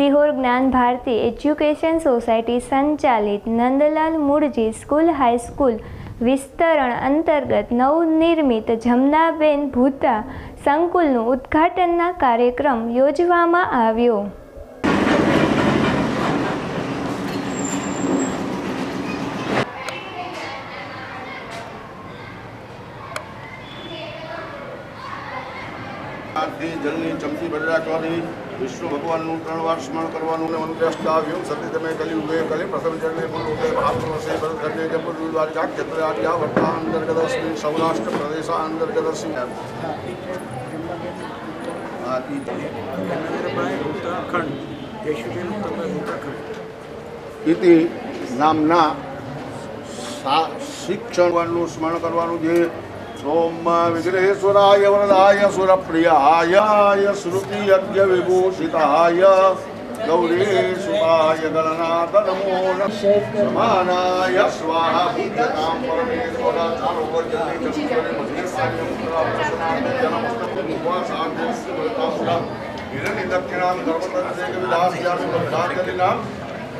સિહોર જ્ઞાન Bharati education society સંચાલિત Nandlal Mulji school high school વિસ્તરણ અંતર્ગત નવનિર્મિત જમનાબેન ભૂતા સંકુલનું ઉદ્ઘાટનના કાર્યક્રમ યોજવામાં આવ્યો. જલની ચમચી બદલા કરવાની વિષ્ણુ ભગવાનનું ત્રણ વાર સ્મરણ કરવાનું અને આવ્યું. સતી તમે કલી કલિયુગે કલિ પ્રથમ જન્મે પુરુષે મહાપુરુષે ભરતખંડે જમ્બુ દ્વારિકા ક્ષેત્ર આદ્યા વર્તા અંતર્ગત શ્રી સૌરાષ્ટ્ર પ્રદેશ અંતર્ગત શ્રી ઇતિ નામના શિક્ષણનું સ્મરણ કરવાનું છે सोम विघ्नेश्वराय वरदाय सुरप्रियाय श्रुतियज्ञविभूषिताय गौरीसुताय गणनाथ नमो समानाय स्वाहा भूतां परमेश्वरा दक्षिणां धर्मदास्यां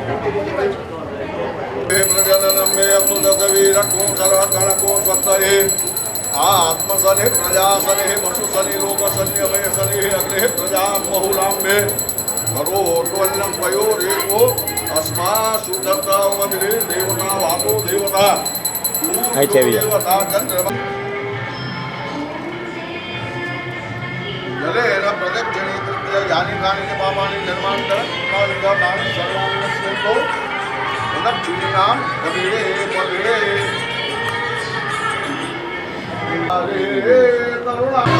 તો બધા ઊભા રહેતા હોય તો મહાકાય હા કેવી રીતે ઊભા હા देवता वातो देवता નમઃ પૂજયિત્વા કનકકમલમાલાં કંઠલે કાની ચ પાપાની જન્માંતર કાલિકાની સર્વાંગ સ્વેતો કબીરે કરુણા.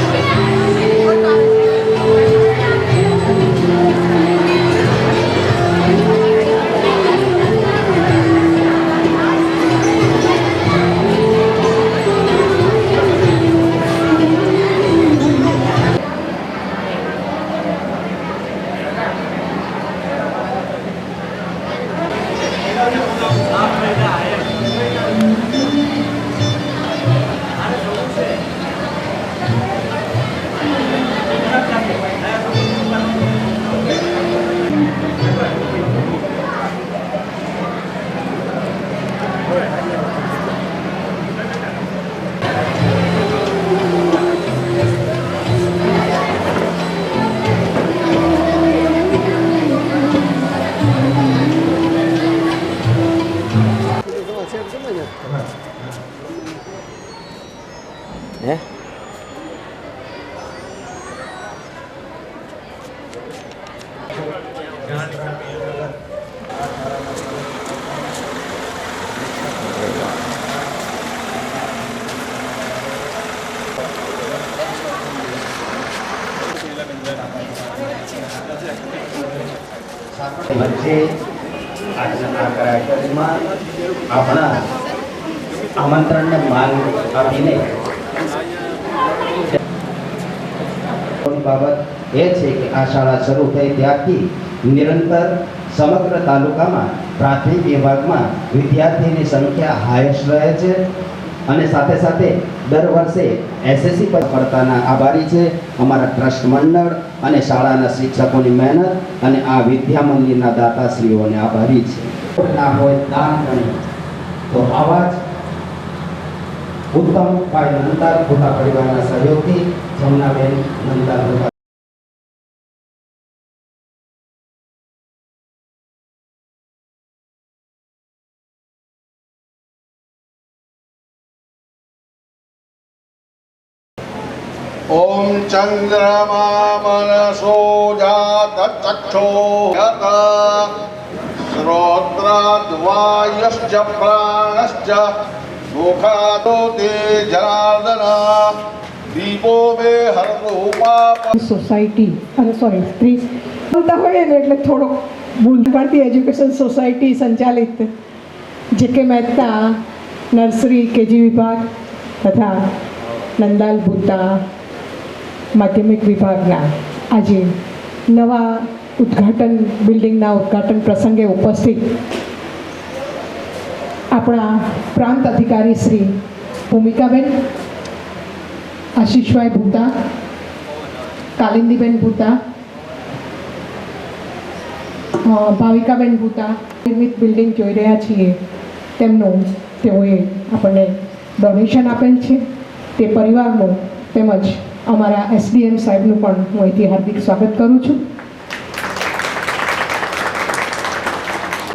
આમંત્રણને માન આપીને બાબત એ છે કે આ શાળા શરૂ થઈ ત્યારથી નિરંતર સમગ્ર તાલુકામાં પ્રાથમિક વિભાગમાં વિદ્યાર્થીની સંખ્યા હાઈએસ્ટ રહે છે અને સાથે સાથે દર વર્ષે એસએસસી પર પડતાના આભારી છે. અમારા ટ્રસ્ટ મંડળ અને શાળાના શિક્ષકોની મહેનત અને આ વિદ્યા મંદિરના દાતાશ્રીઓને આભારી છે. ના હોય દાન તો આવા જ ઉત્તમ ભાઈ નંદાર ભૂલા પરિવારના સહયોગથી જમનાબેન નંદાર ભૂલા ॐ चन्द्रमा मनसो जातचक्षो यत श्रोत्राद्वायश्च प्राणश्च સોસાયટી અને સોરી સ્ત્રી બોલતા હોય ને એટલે થોડોક ભૂલ પડતી એજ્યુકેશન સોસાયટી સંચાલિત. જે કે મહેતા, નર્સરી, કેજી વિભાગ તથા નંદાલ ભૂતા માધ્યમિક વિભાગના આજે નવા ઉદ્ઘાટન, બિલ્ડિંગના ઉદ્ઘાટન પ્રસંગે ઉપસ્થિત આપણા પ્રાંત અધિકારી શ્રી ભૂમિકાબેન, આશીષભાઈ ભૂતા કાલિંદીબેન ભૂતા ભાવિકાબેન ભૂતા નિર્મિત બિલ્ડિંગ જોઈ રહ્યા છીએ. તેમનું તેઓએ આપણને ડોનેશન આપેલ છે. તે પરિવારનું તેમજ અમારા એસડીએમ સાહેબનું પણ હું અહીંથી હાર્દિક સ્વાગત કરું છું.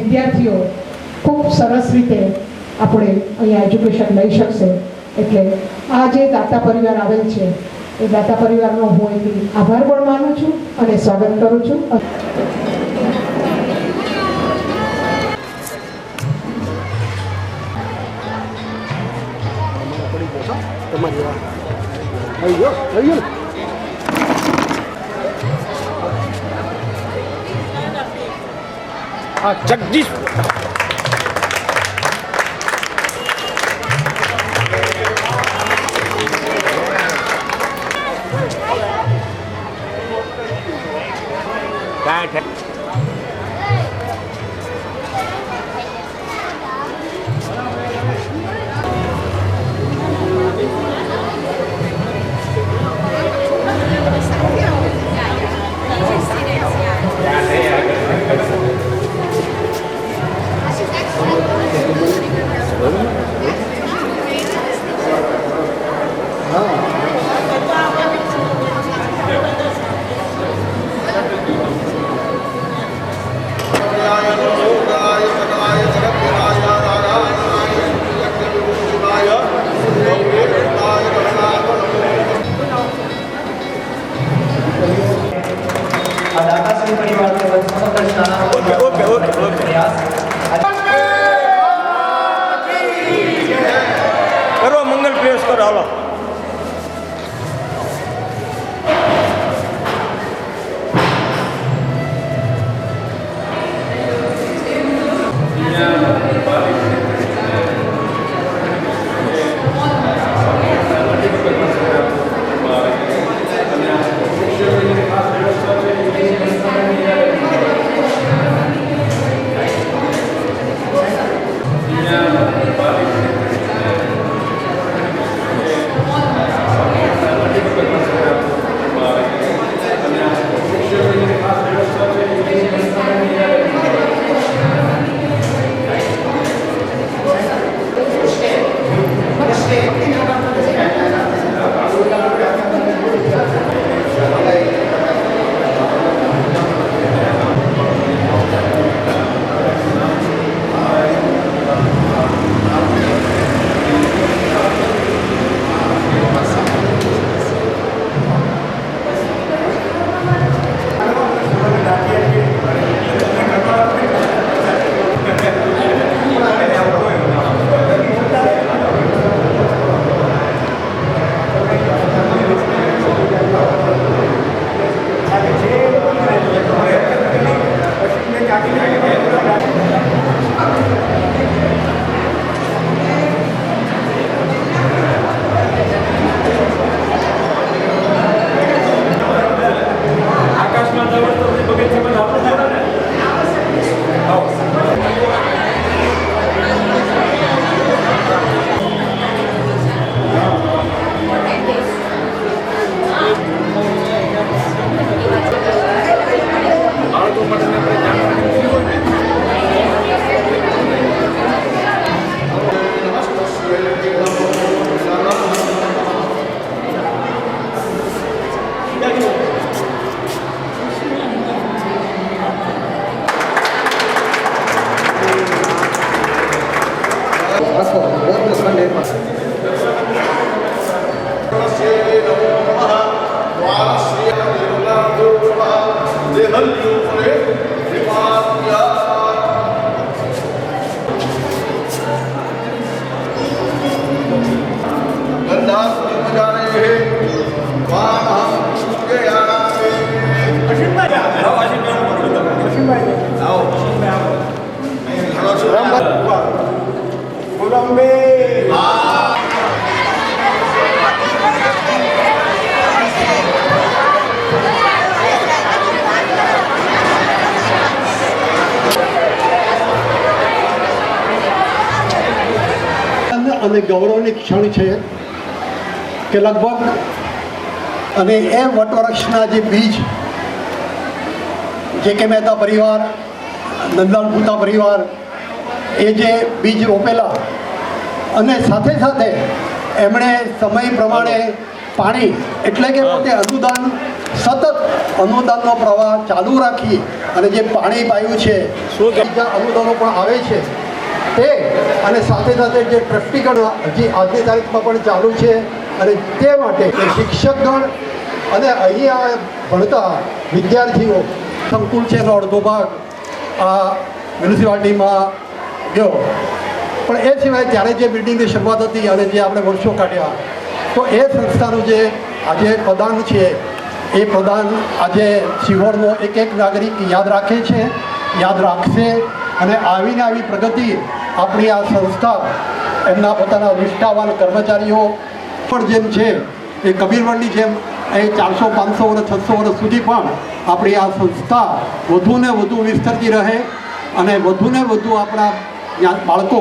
વિદ્યાર્થીઓ ખૂબ સરસ રીતે આપણે અહીંયા એજ્યુકેશન લઈ શકશે. એટલે આ જે દાતા પરિવાર આવેલ છે, એ દાતા પરિવારનો હું એથી આભાર પણ માનું છું અને સ્વાગત કરું છું. જગદીશ કાંઈ અને ગૌરવની ક્ષણ છે કે લગભગ અને એ વટવૃક્ષના જે બીજ જે કે મહેતા પરિવાર નંદલાલ ભૂતા પરિવાર એ જે બીજ રોપેલા અને સાથે સાથે એમણે સમય પ્રમાણે પાણી એટલે કે પોતે અનુદાન સતત અનુદાનનો પ્રવાહ ચાલુ રાખી અને જે પાણી પાયું છે બીજા અનુદાનો પણ આવે છે. તે અને સાથે સાથે જે ટ્રસ્ટીગણ હજી આજની તારીખમાં પણ ચાલુ છે અને તે માટે શિક્ષકગણ અને અહીંયા ભણતા વિદ્યાર્થીઓ સંકુલ છે એનો અડધો ભાગ, આ મ્યુનિસિપાલિટીમાં ગયો. પણ એ સિવાય ત્યારે જે બિલ્ડિંગની શરૂઆત હતી અને જે આપણે વર્ષો કાઢ્યા, તો એ સંસ્થાનું જે આજે પ્રદાન છે, એ પ્રદાન આજે શિહોરનો એક એક નાગરિક યાદ રાખે છે, યાદ રાખશે અને આવીને આવી પ્રગતિ આપણી આ સંસ્થા એમના પોતાના નિષ્ઠાવાન કર્મચારીઓ પણ જેમ છે, એ કબીરવડની જેમ, એ ચારસો, પાંચસો વર્ષ છસો વર્ષ સુધી પણ આપણી આ સંસ્થા વધુને વધુ વિસ્તરતી રહે અને વધુને વધુ આપણા બાળકો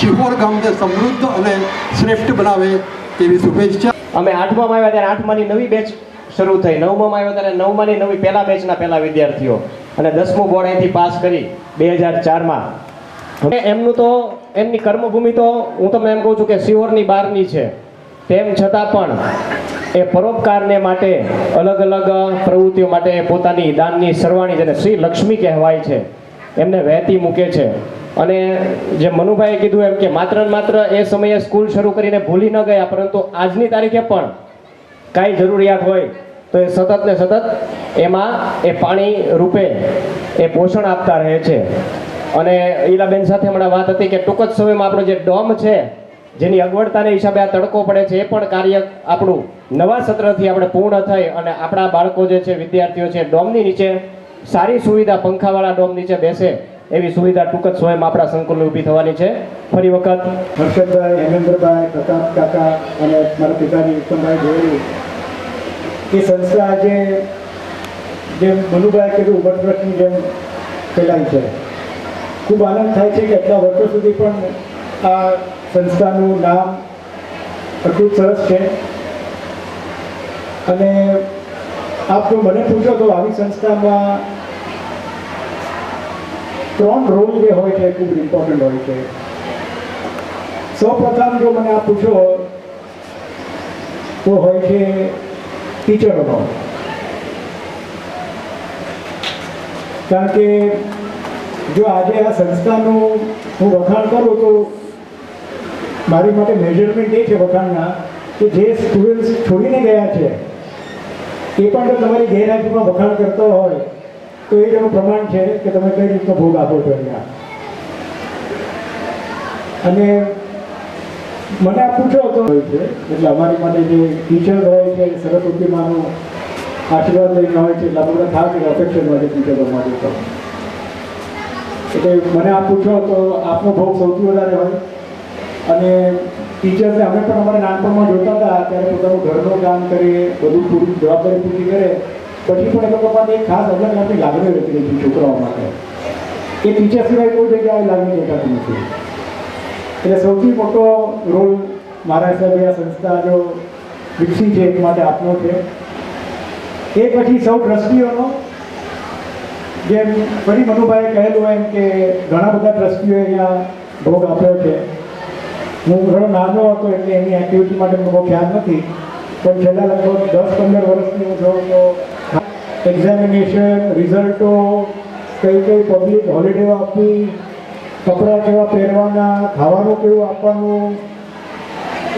શિહોર ગામને સમૃદ્ધ અને શ્રેષ્ઠ બનાવે તેવી શુભેચ્છા. અમે આઠમામાં આવ્યા ત્યારે આઠમાની નવી બેચ શરૂ થઈ. નવમામાં આવ્યા ત્યારે નવમાની નવી પહેલા બેચના પહેલા વિદ્યાર્થીઓ. અને દસમું બોર્ડ અહીંથી પાસ કરી બે હજાર ચારમાં હવે એમનું તો, એમની કર્મભૂમિ તો હું તમને એમ કહું છું કે સિહોરની બહારની છે. તેમ છતાં પણ એ પરોપકારને માટે અલગ અલગ પ્રવૃત્તિઓ માટે પોતાની દાનની સરવાણી જેને શ્રી લક્ષ્મી કહેવાય છે, એમને વહેતી મૂકે છે. અને જે મનુભાઈએ કીધું એમ કે માત્ર ને માત્ર એ સમયે સ્કૂલ શરૂ કરીને ભૂલી ન ગયા, પરંતુ આજની તારીખે પણ કાંઈ જરૂરિયાત હોય તો એ સતત ને સતત એમાં એ પાણી રૂપે એ પોષણ આપતા રહે છે. અને ઈલાબેન સાથે હમણાં વાત હતી કે ટૂંક જ સમયમાં આપણો જે ડોમ છે, જેની અગવડતાને હિસાબે આ તડકો પડે છે, એ પણ કાર્ય આપણું નવા સત્રથી આપણે પૂર્ણ થઈ અને આપણા બાળકો જે છે, વિદ્યાર્થીઓ છે, ડોમની નીચે સારી સુવિધા પંખાવાળા ડોમ નીચે બેસે, એવી સુવિધા ટૂંક જ સમયમાં આપણા સંકુલની ઊભી થવાની છે. ફરી વખત હર્ષદભાઈ, હેમેન્દ્રભાઈ, પ્રતાપ કાકા અને મારા પિતાજી ઉત્તમભાઈ જોયેલું એ સંસ્થા આજે જેમ મનુભાઈ કીધું, વટવૃક્ષની જેમ ફેલાઈ છે. ખૂબ આનંદ થાય છે કે આટલા વર્ષો સુધી પણ આ સંસ્થાનું નામ આટલું સરસ છે. અને આપ જો મને પૂછો તો આવી સંસ્થામાં ત્રણ રોલ જે હોય છે ખૂબ ઇમ્પોર્ટન્ટ હોય છે. સૌપ્રથમ જો મને આ પૂછો તો હોય છે ટીચરોનો. કારણ કે જો આજે આ સંસ્થાનું હું વખાણ કરું તો મારી માટે મેજરમેન્ટ એ છે વખાણના કે જે સ્ટુડન્ટ્સ છોડીને ગયા છે, એ પણ જો તમારી ગેરહાજરીમાં વખાણ કરતો હોય, તો એ જ પ્રમાણ છે કે તમે કઈ રીતનો ભોગ આપો છો અહીંયા. અને મને આ પૂછો તો હોય છે, એટલે અમારી માટે જે ટીચર હોય છે, સરસ્વતીમાંનો આશીર્વાદ લઈને હોય છે, એટલે આપણે ખાસ અપેક્ષા હોય છે ટીચરો માટે એટલે મને આ પૂછો તો આપનો ભોગ સૌથી વધારે હોય. અને ટીચર્સને અમે પણ અમારે નાનપણમાં જોતા હતા, ત્યારે પોતાનું ઘરનું કામ કરીએ, બધું પૂરી જવાબદારી પૂરી કરે. પછી પણ એ લોકો પાસે એક ખાસ અલગ નામની લાગણી રહેતી હતી છોકરાઓ માટે. એ ટીચર સિવાય કોઈ જગ્યાએ લાગણી દેખાતી નથી. એટલે સૌથી મોટો રોલ મારા હિસાબે આ સંસ્થા જો વિકસી છે એક માટે આપનો છે. એ પછી સૌ ટ્રસ્ટીઓનો જેમ ફરી મનુભાઈએ કહેલું એમ કે ઘણા બધા ટ્રસ્ટીઓએ અહીંયા ભોગ આપ્યો છે. હું ઘણો નાનો હતો એટલે એની એક્ટિવિટી માટે મને બહુ ખ્યાલ નથી, પણ છેલ્લા લગભગ દસ પંદર વર્ષની હું જોઉં તો એક્ઝામિનેશન રિઝલ્ટો કઈ કઈ પબ્લિક હોલિડે આપવી, કપડાં કેવા પહેરવાના, ખાવાનું કેવું આપવાનું,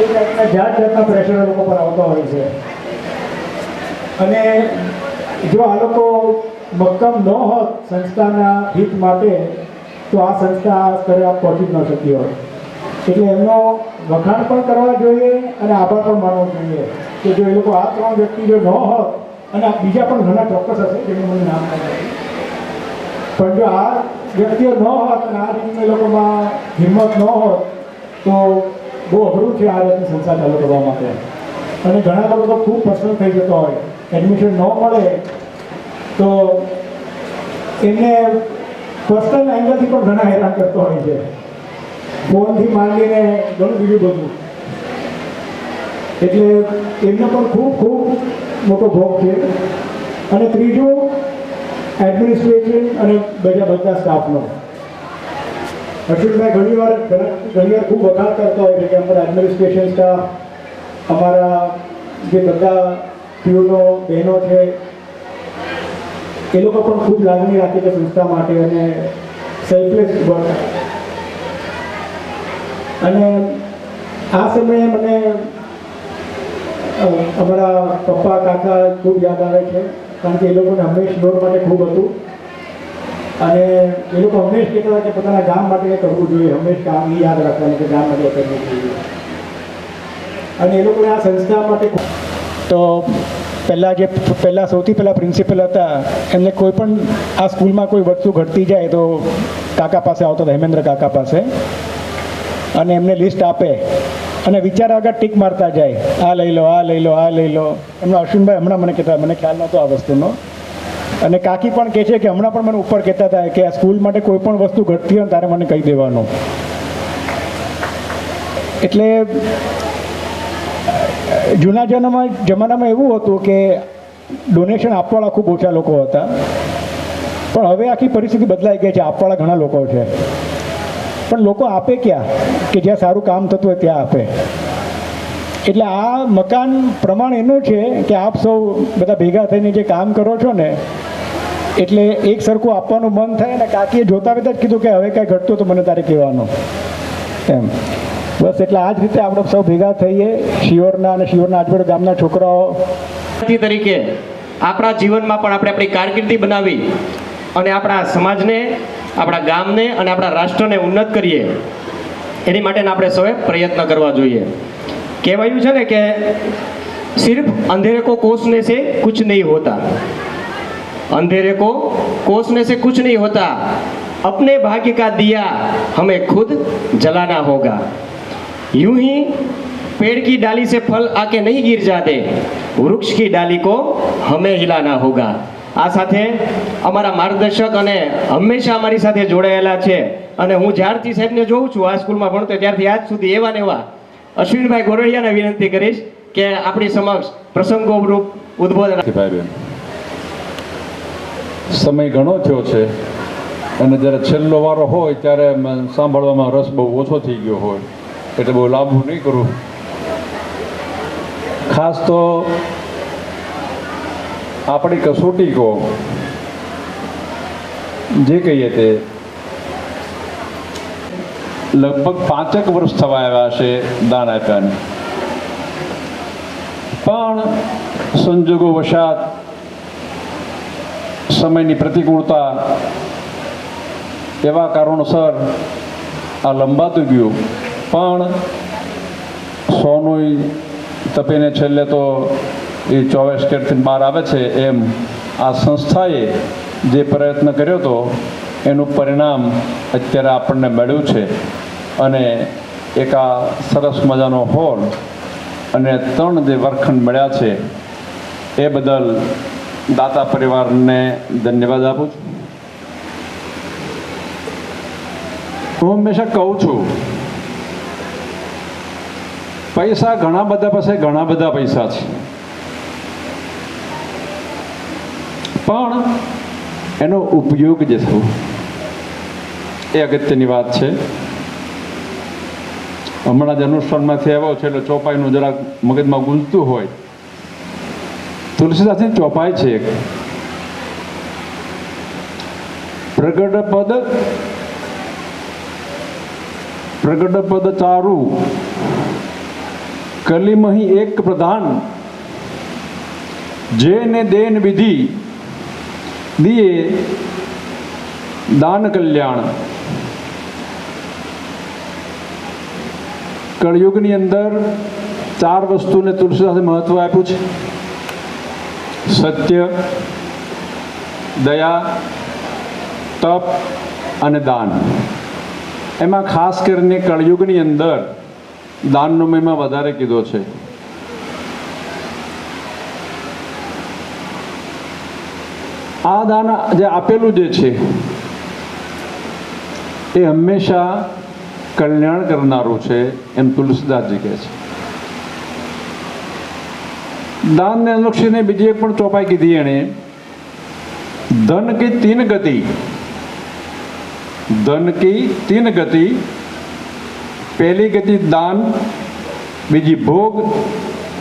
એ જાતના જાત જાતના પ્રેશર લોકો પર આવતા હોય છે. અને જો આ લોકો મક્કમ ન હોત સંસ્થાના હિત માટે, તો આ સંસ્થા આ સ્તરે પહોંચી ન શકી હોય એટલે એમનો વખાણ પણ કરવા જોઈએ અને આભાર પણ માનવો જોઈએ કે જો એ લોકો આ ત્રણ વ્યક્તિ જો ન હોત અને બીજા પણ ઘણા ચોક્કસ હશે જેનું મને નામ પણ જો આ વ્યક્તિઓ ન હોત અને આ રીતના લોકોમાં હિંમત ન હોત, તો બહુ અઘરું છે આ રીતની સંસ્થા ચાલુ કરવા માટે. અને ઘણા લોકો તો ખૂબ પસંદ થઈ જતો હોય. એડમિશન ન મળે તો એમને પર્સનલ એંગલથી પણ ઘણા હેરાન કરતો હોય છે. ફોનથી માંડીને ઘણું બીજું બધું. એટલે એમનો પણ ખૂબ ખૂબ મોટો ભોગ છે. અને ત્રીજું એડમિનિસ્ટ્રેશન અને બીજા બધા સ્ટાફનો વાર, ઘણી વાર ખૂબ વખાણ કરતા હોય છે કે અમારા એડમિનિસ્ટ્રેશન સ્ટાફ અમારા જે બધા પીઓનો બહેનો છે એ લોકો પણ ખૂબ લાગણી રાખે છે સંસ્થા માટે અને સેલ્ફલેસ વર્ક અને આ સમયે મને અમારા પપ્પા, કાકા ખૂબ યાદ આવે છે, કારણ કે એ લોકોને હંમેશ દોર માટે ખૂબ હતું. અને એ લોકો હંમેશ કહેતા હતા કે પોતાના ગામ માટે કરવું જોઈએ, હંમેશ કામ યાદ રાખવાનું કે ગામ માટે કરવું જોઈએ. અને એ લોકોને આ સંસ્થા માટે તો પહેલાં જે પહેલાં સૌથી પહેલાં પ્રિન્સિપલ હતા, એમને કોઈ પણ આ સ્કૂલમાં કોઈ વસ્તુ ઘટતી જાય તો કાકા પાસે આવતો હતો, હેમેન્દ્ર કાકા પાસે. અને એમને લિસ્ટ આપે. અને વિચાર આગળ ટીક મારતા જાય. આ લઈ લો, આ લઈ લો, આ લઈ લો. એમનો અશ્વિનભાઈ હમણાં મને કહેતા, મને ખ્યાલ નહોતો આ વસ્તુનો. અને કાકી પણ કહે છે કે હમણાં પણ મને ઉપર કહેતા હતા કે આ સ્કૂલ માટે કોઈ પણ વસ્તુ ઘટતી હોય તારે મને કહી દેવાનું. એટલે જૂના જમાનામાં જમાનામાં એવું હતું કે ડોનેશન આપવાવાળા ખૂબ ઓછા લોકો હતા. પણ હવે આખી પરિસ્થિતિ બદલાઈ ગઈ છે. આપવાળા ઘણા લોકો છે. પણ લોકો આપે ક્યાં? કે જ્યાં સારું કામ થતું હોય ત્યાં આપે. એટલે આ મકાન પ્રમાણ એનું છે કે આપ સૌ બધા ભેગા થઈને જે કામ કરો છો ને, એટલે એક સરખું આપવાનું મન થાય અને કાકીએ જોતા વેતા જ કીધું કે હવે કાંઈ ઘટતું તો મને તારે કહેવાનું. એમ. બસ એટલે આ જ રીતે આપણે સૌ ભેગા થઈએ શિયોરના અને શિયોરના આજુબાજુ ગામના છોકરાઓ વિદ્યાર્થી તરીકે આપણા જીવનમાં પણ આપણે આપણી કારકિર્દી બનાવી અને આપણા સમાજને આપણા ગામને અને આપણા રાષ્ટ્રને ઉન્નત કરીએ એની માટેના આપણે સૌએ પ્રયત્ન કરવા જોઈએ કહેવાયું છે ને કે સિર્ફ અંધેરે કો કોસને से कुछ नहीं होता अंधेरे को कोसने से कुछ नहीं होता अपने भाग्य का दिया हमें खुद जलाना होगा यूं ही पेड़ की डाली से फल आके नहीं गिर जाते वृक्ष की डाली को हमें हिलाना होगा આ સાથે અમારા માર્ગદર્શક અને હંમેશા અમારી સાથે જોડાયેલા છે અને હું જ્યારથી સાહેબને જોઉં છું આ સ્કૂલમાં ભણતો ત્યારથી આજ સુધી એવા ને એવા અશ્વિનભાઈ ગોરડિયાને વિનંતી કરીશ કે આપણી સમક્ષ પ્રસંગોરૂપ ઉદ્બોધન ભાઈ બહેન સમય ઘણો થયો છે અને જ્યારે છેલ્લો વારો હોય ત્યારે મ- સાંભળવામાં રસ બહુ ઓછો થઈ ગયો હોય એટલે બહુ લાંબુ નહીં કરું. ખાસ તો આપણી કસોટી કહો, જે કહીએ તે, લગભગ પાંચેક વર્ષ થવા આવ્યા છે દાન આપ્યાને. પણ સંજોગો વશાત સમયની પ્રતિકૂળતા એવા કારણોસર આ લંબાતું ગયું. પણ સોનું તપીને છેલ્લે તો એ ચોવીસ કેટથી બહાર આવે છે એમ આ સંસ્થાએ જે પ્રયત્ન કર્યો હતો એનું પરિણામ અત્યારે આપણને મળ્યું છે. અને એક આ સરસ મજાનો હોલ અને ત્રણ જે વર્ગખંડ મળ્યા છે એ બદલ દાતા પરિવારને ધન્યવાદ આપું છું. હું હંમેશા કહું છું પૈસા ઘણા બધા પાસે ઘણા બધા પૈસા છે. પણ એનો ઉપયોગ જે થવો, એ અગત્યની વાત છે. હમણાં જ અનુષ્ઠાનમાંથી આવ્યો છે એટલે ચોપાઈનું જરાક મગજમાં ગુંજતું હોય. તુલસીદાસની ચોપાઈ છે એક. પ્રગટ પદ પ્રગટ પદ ચારુ. કલિમહી એક પ્રધાન, જેને દેન વિધિ દિયે દાન કલ્યાણ. કળયુગની અંદર ચાર વસ્તુને તુલસીદાસે મહત્વ આપ્યું છે. સત્ય, દયા, તપ અને દાન. એમાં ખાસ કરીને કળયુગની અંદર દાનનો મહિમા વધારે કીધો છે. આ દાન જે આપેલું જે છે, એ હંમેશા કલ્યાણ કરનારું છે એમ તુલસીદાસજી કહે છે. દાનને અનુલક્ષીને બીજી એક પણ ચોપાઈ કીધી એણે. ધન કી તીન ગતિ. ધન કી તીન ગતિ પહેલી ગતિ દાન, બીજી ભોગ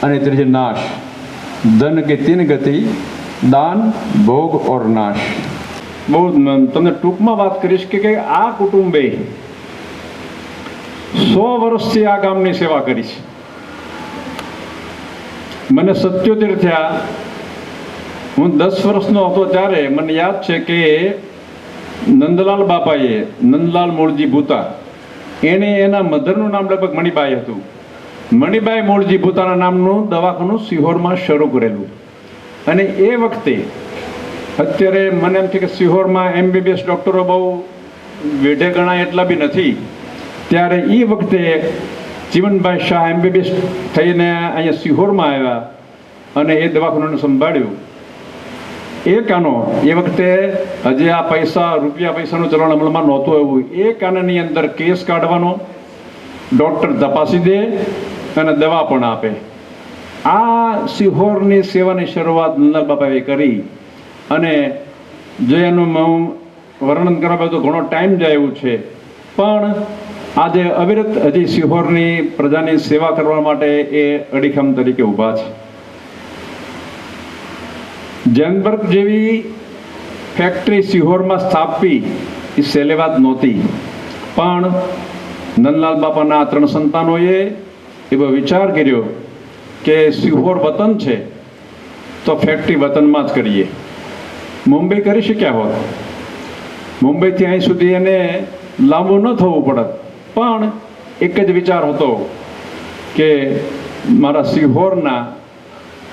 અને ત્રીજી નાશ. ધન કે તીન ગતિ, દાન, ભોગ ઓર નાશ. બહુ તમને ટૂંકમાં વાત કરીશ કે આ કુટુંબે સો વર્ષથી આ ગામની સેવા કરી છે. મને સત્યોતેર થયા. હું દસ વર્ષનો હતો ત્યારે મને યાદ છે કે નંદલાલ બાપાએ, નંદલાલ મૂળજી ભૂતા એણે એના મધરનું નામ લગભગ મણિબાઈ હતું. મણિબાઈ મૂળજી પોતાના નામનું દવાખાનું સિહોરમાં શરૂ કરેલું. અને એ વખતે અત્યારે મને એમ છે કે સિહોરમાં એમબીબીએસ ડૉક્ટરો બહુ વેઢે ગણાય એટલા બી નથી. ત્યારે એ વખતે જીવનભાઈ શાહ એમબીબીએસ થઈને અહીંયા સિહોરમાં આવ્યા અને એ દવાખાનું સંભાળ્યું. એ કાનો? એ વખતે હજી આ પૈસા, રૂપિયા પૈસાનું ચલણ અમલમાં નહોતું એવું એ કાનની અંદર કેસ કાઢવાનો ડૉક્ટર તપાસી દે અને દવા પણ આપે. આ સિહોરની સેવાની શરૂઆત નંદલાલ બાપાએ કરી અને જે એનું હું વર્ણન કરવા તો ઘણો ટાઈમ જાય એવું છે. પણ આજે અવિરત હજી સિહોરની પ્રજાની સેવા કરવા માટે એ અડીખમ તરીકે ઊભા છે. જેનબર્ગ જેવી ફેક્ટરી સિહોરમાં સ્થાપવી એ સહેલી વાત નહોતી. પણ નંદલાલ બાપાના ત્રણ સંતાનોએ એવો વિચાર કર્યો કે સિહોર વતન છે તો ફેક્ટરી વતનમાં જ કરીએ. મુંબઈ કરી શક્યા હોત. મુંબઈથી અહીં સુધી એને લાંબુ ન થવું પડત. પણ એક જ વિચાર હતો કે મારા સિહોરના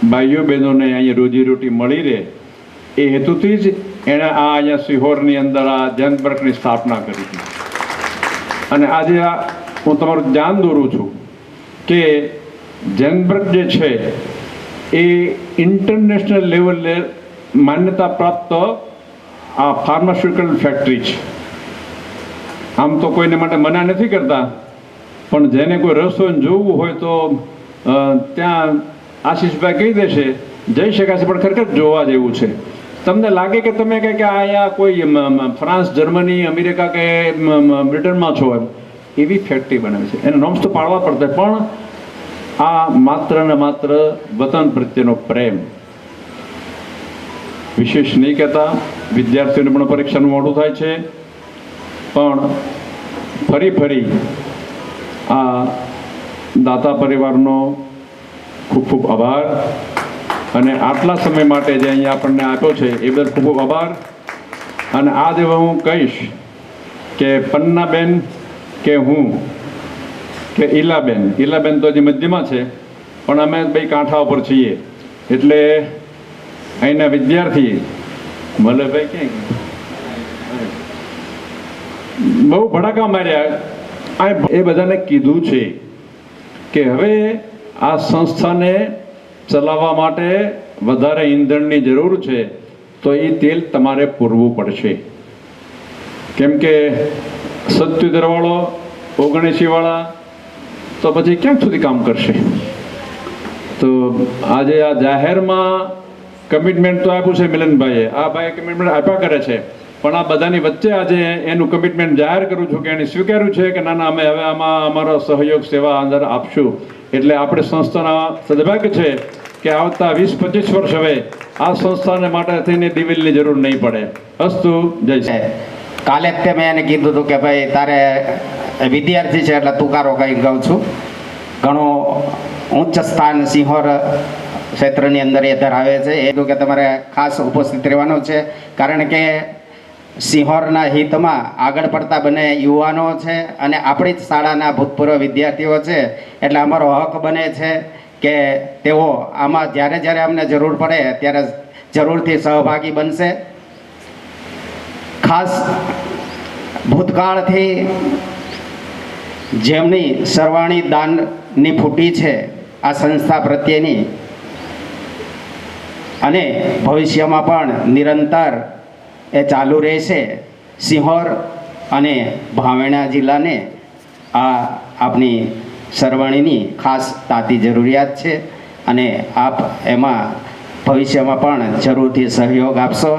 ભાઈઓ બહેનોને અહીંયા રોજીરોટી મળી રહે, એ હેતુથી જ એણે આ અહીંયા સિહોરની અંદર આ ધ્યાનપર્કની સ્થાપના કરી હતી. અને આજે આ હું તમારું ધ્યાન દોરું છું કે જૈનબર્ગ જે છે, એ ઇન્ટરનેશનલ લેવલે માન્યતા પ્રાપ્ત આ ફાર્માસ્યુટિકલ ફેક્ટરી છે. આમ તો કોઈને માટે મના નથી કરતા, પણ જેને કોઈ રસોઈ જોવું હોય તો ત્યાં આશીષભાઈ કહી દેશે જઈ શકાશે પણ ખરેખર જોવા જેવું છે. તમને લાગે કે તમે કંઈક અહીંયા કોઈ ફ્રાન્સ, જર્મની, અમેરિકા કે બ્રિટનમાં છો એમ, એવી ફેક્ટરી બનાવી છે. એને નોમ્સ તો પાડવા પડતા પણ આ માત્ર ને માત્ર વતન પ્રત્યેનો પ્રેમ. વિશેષ નહીં કહેતા, વિદ્યાર્થીઓને પણ પરીક્ષાનું મોડું થાય છે, પણ ફરી ફરી આ દાતા પરિવારનો ખૂબ ખૂબ આભાર. અને આટલા સમય માટે જે અહીંયા આપણને આપ્યો છે, એ બદલ ખૂબ ખૂબ આભાર. અને આ જે હું કહીશ કે પન્નાબેન કે હું કે ઈલાબેન ઈલાબેન તો હજી મધ્યમાં છે, પણ અમે બે કાંઠા ઉપર છીએ. એટલે અહીંના વિદ્યાર્થી ભલે ભાઈ ગયા? બહુ ભડાકા માર્યા. એ બધાને કીધું છે કે હવે આ સંસ્થાને ચલાવવા માટે વધારે ઈંધણની જરૂર છે, તો એ તેલ તમારે પૂરવું પડશે. કેમ કે સત્યુદરવાળો ઓગણએંશીવાળા તો પછી ક્યાંક સુધી કામ કરશે? તો આજે આ જાહેરમાં કમિટમેન્ટ તો આપ્યું છે મિલનભાઈએ. આ ભાઈ કમિટમેન્ટ આપ્યા કરે છે. પણ આ બધાની વચ્ચે આજે એનું કમિટમેન્ટ જાહેર કરું છું કે એને સ્વીકાર્યું છે કે ના ના, અમે હવે આમાં અમારો સહયોગ સેવા અંદર આપશું. એટલે આપણે સંસ્થાના સદભાગ્ય છે કે આવતા વીસ, પચીસ વર્ષ હવે આ સંસ્થાને માટે થઈને દિવેલની જરૂર નહીં પડે. અસ્તુ, જય કાલે તે મેં એને કીધું હતું કે ભાઈ, તારે વિદ્યાર્થી છે એટલે તુકારો કંઈ કહું છું. ઘણું ઉચ્ચ સ્થાન સિંહોર ક્ષેત્રની અંદર એ ધરાવે છે. એ તો કે તમારે ખાસ ઉપસ્થિત રહેવાનું છે. કારણ કે સિંહોરના હિતમાં આગળ પડતા બને યુવાનો છે અને આપણી જ શાળાના ભૂતપૂર્વ વિદ્યાર્થીઓ છે. એટલે અમારો હક બને છે કે તેઓ આમાં જ્યારે જ્યારે અમને જરૂર પડે ત્યારે જરૂરથી સહભાગી બનશે. ખાસ ભૂતકાળથી જેમની સર્વાણી દાનની ફૂટી છે આ સંસ્થા પ્રત્યેની અને ભવિષ્યમાં પણ નિરંતર એ ચાલુ રહેશે સિંહોર અને ભાવેણા જિલ્લાને આ આપની સરવાણીની ખાસ તાતી જરૂરિયાત છે અને આપ એમાં ભવિષ્યમાં પણ જરૂરથી સહયોગ આપશો.